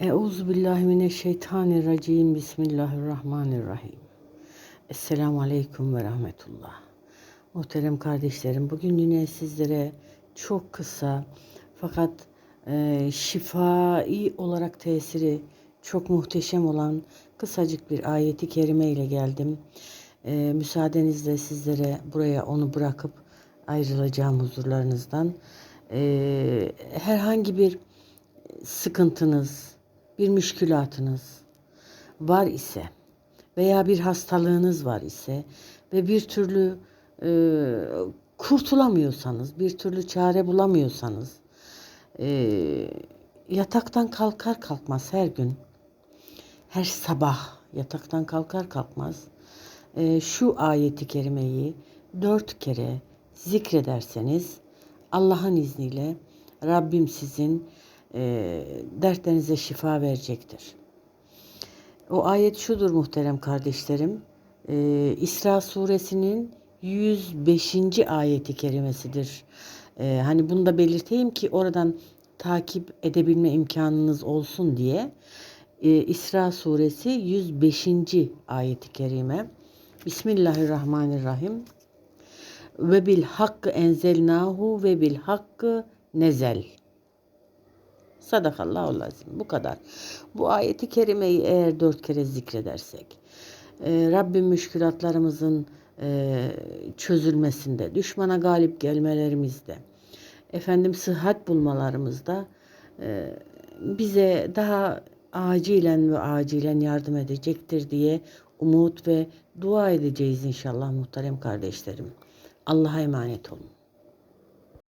Euzu billahi mineşşeytanirracim. Bismillahirrahmanirrahim. Esselamu aleyküm ve rahmetullah. Muhterem kardeşlerim, bugün yine sizlere çok kısa fakat e, şifai olarak tesiri çok muhteşem olan kısacık bir ayeti kerime ile geldim. E, müsaadenizle sizlere buraya onu bırakıp ayrılacağım huzurlarınızdan. E, herhangi bir sıkıntınız, bir müşkülatınız var ise veya bir hastalığınız var ise ve bir türlü e, kurtulamıyorsanız, bir türlü çare bulamıyorsanız, e, yataktan kalkar kalkmaz her gün, her sabah yataktan kalkar kalkmaz e, şu ayeti kerimeyi dört kere zikrederseniz Allah'ın izniyle Rabbim sizin e, dertlerinize şifa verecektir. O ayet şudur muhterem kardeşlerim. E, İsra suresinin 105. ayeti kerimesidir. E, hani bunu da belirteyim ki oradan takip edebilme imkanınız olsun diye. E, İsra suresi 105. ayeti kerime. Bismillahirrahmanirrahim. Ve bil hakkı enzelnahu ve bil hakkı nezel. Sadakallahu lazim. Bu kadar. Bu ayeti kerimeyi eğer dört kere zikredersek, e, Rabbim müşkülatlarımızın e, çözülmesinde, düşmana galip gelmelerimizde, efendim sıhhat bulmalarımızda e, bize daha acilen ve acilen yardım edecektir diye umut ve dua edeceğiz inşallah muhterem kardeşlerim. Allah'a emanet olun.